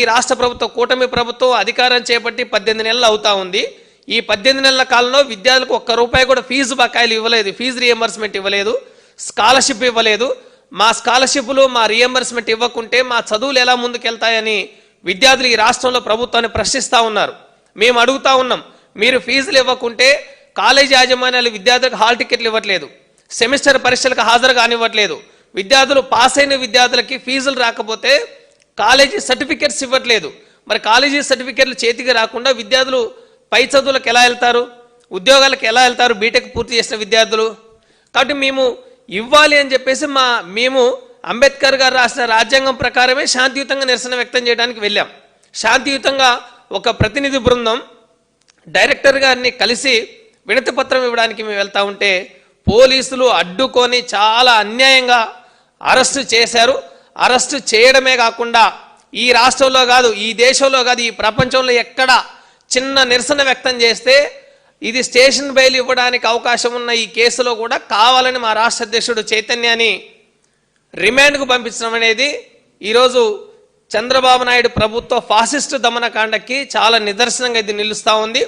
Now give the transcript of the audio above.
ఈ రాష్ట్ర ప్రభుత్వం కూటమి ప్రభుత్వం అధికారం చేపట్టి పద్దెనిమిది నెలలు అవుతా ఉంది. ఈ పద్దెనిమిది నెలల కాలంలో విద్యార్థులకు ఒక్క రూపాయి కూడా ఫీజు బకాయిలు ఇవ్వలేదు ఫీజు రియంబర్స్మెంట్ ఇవ్వలేదు స్కాలర్షిప్ ఇవ్వలేదు. మా స్కాలర్షిప్లు మా రియంబర్స్మెంట్ ఇవ్వకుంటే మా చదువులు ఎలా ముందుకెళ్తాయని విద్యార్థులు ఈ రాష్ట్రంలో ప్రభుత్వాన్ని ప్రశ్నిస్తూ ఉన్నారు. మేము అడుగుతా ఉన్నాం మీరు ఫీజులు ఇవ్వకుంటే కాలేజీ యాజమాన్యాలు విద్యార్థులకు హాల్ టికెట్లు ఇవ్వట్లేదు సెమిస్టర్ పరీక్షలకు హాజరు కానివ్వట్లేదు. విద్యార్థులు పాస్ అయిన విద్యార్థులకి ఫీజులు రాకపోతే కాలేజీ సర్టిఫికెట్స్ ఇవ్వట్లేదు. మరి కాలేజీ సర్టిఫికెట్లు చేతికి రాకుండా విద్యార్థులు పై చదువులకు ఎలా వెళ్తారు? ఉద్యోగాలకు ఎలా వెళ్తారు? బీటెక్ పూర్తి చేసిన విద్యార్థులు? కాబట్టి మేము ఇవ్వాలి అని చెప్పేసి మా మేము అంబేద్కర్ గారు రాసిన రాజ్యాంగం ప్రకారమే శాంతియుతంగా నిరసన వ్యక్తం చేయడానికి వెళ్ళాం. శాంతియుతంగా ఒక ప్రతినిధి బృందం డైరెక్టర్ గారిని కలిసి వినతి పత్రం ఇవ్వడానికి మేము వెళ్తా ఉంటే పోలీసులు అడ్డుకొని చాలా అన్యాయంగా అరెస్టు చేశారు. అరెస్టు చేయడమే కాకుండా ఈ రాష్ట్రంలో కాదు ఈ దేశంలో కాదు ఈ ప్రపంచంలో ఎక్కడ చిన్న నిరసన వ్యక్తం చేస్తే ఇది స్టేషన్ బెయిల్ ఇవ్వడానికి అవకాశం ఉన్న ఈ కేసులో కూడా కావాలని మా రాష్ట్ర అధ్యక్షుడు చైతన్యాన్ని రిమాండ్కు పంపించడం అనేది ఈరోజు చంద్రబాబు నాయుడు ప్రభుత్వ ఫాసిస్టు దమనకాండకి చాలా నిదర్శనంగా ఇది నిలుస్తూ ఉంది.